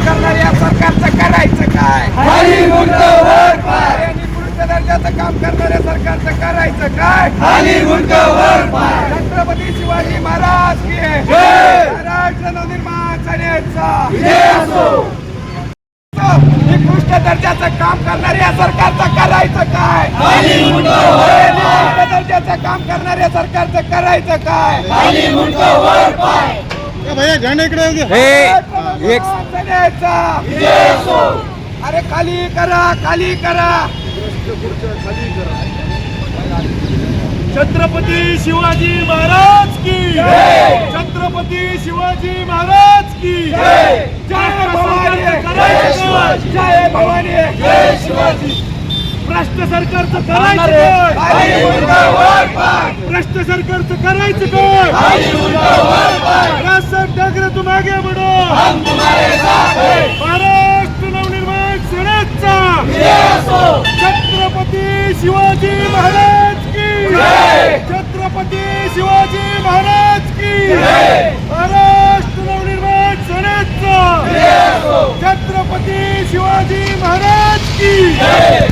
करणाऱ्या या सरकारचं करायचं काय? खाली मुंड वर पाय आणि निकृष्ट दर्जाचं काम करणाऱ्या सरकारचं करायचं काय? खाली मुंड वर पाय छत्रपती शिवाजी महाराज की जय! महाराष्ट्र नवनिर्माण सेनेचा. विजय असो. निकृष्ट दर्जाचं काम करणाऱ्या या सरकारचं करायचं काय? खाली मुंड वर पाय निकृष्ट दर्जाचं काम करणाऱ्या सरकारचं करायचं काय? खाली मुंड वर पाय एक सेनेचा विजय असो अरे खाली करा खाली करा. छत्रपती शिवाजी महाराज की! छत्रपती शिवाजी महाराज की जय! भवानी जय शिवाजी! भ्रष्ट सरकारचं करायचं भ्रष्ट सरकारचं करायचं काय? शिवाजी महाराज की छत्रपती शिवाजी महाराज की महाराष्ट्र नवनिर्माण सेनेचा छत्रपती शिवाजी महाराज की